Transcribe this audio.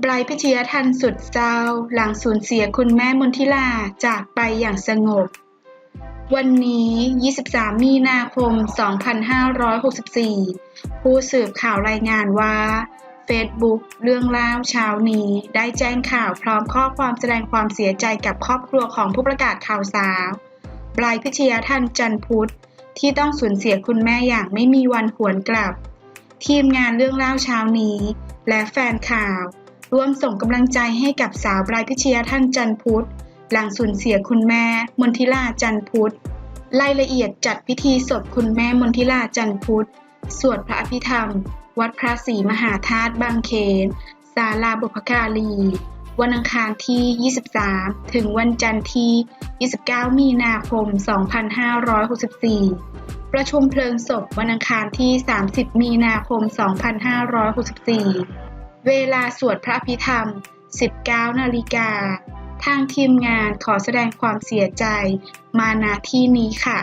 ไบรท์พิชยทันสุดเศร้าหลังสูญเสียคุณแม่มนทิลาจากไปอย่างสงบ วันนี้ 23 มีนาคม 2564 ผู้สืบข่าวรายงานว่า Facebook เรื่องเล่าเช้านี้ ได้แจ้งข่าวพร้อมข้อความแสดงความเสียใจกับครอบครัวของผู้ประกาศข่าวสาวไบรท์พิชยทันจันพุทธที่ต้องสูญเสียคุณแม่อย่างไม่มีวันหวนกลับ ทีมงานเรื่องเล่าเช้านี้ และแฟนข่าว ร่วมส่งกำลังใจให้กับสาวไบรท์พิชยาท่านจันพุทธ หลังสูญเสียคุณแม่ มนทิลาจันพุทธรายละเอียดจัดพิธีศพคุณแม่มนทิลาจันพุทธ สวดพระอภิธรรม วัดพระศรีมหาธาตุบางเขน ศาลาบุพการี วันอังคารที่ 23 ถึงวันจันทร์ที่ 29 มีนาคม 2564 ประชุมเพลิงศพวันอังคารที่ 30 มีนาคม 2564 เวลาสวดพระพิธรรม 19นาฬิกา ทางทีมงานขอแสดงความเสียใจมาณที่นี้ค่ะ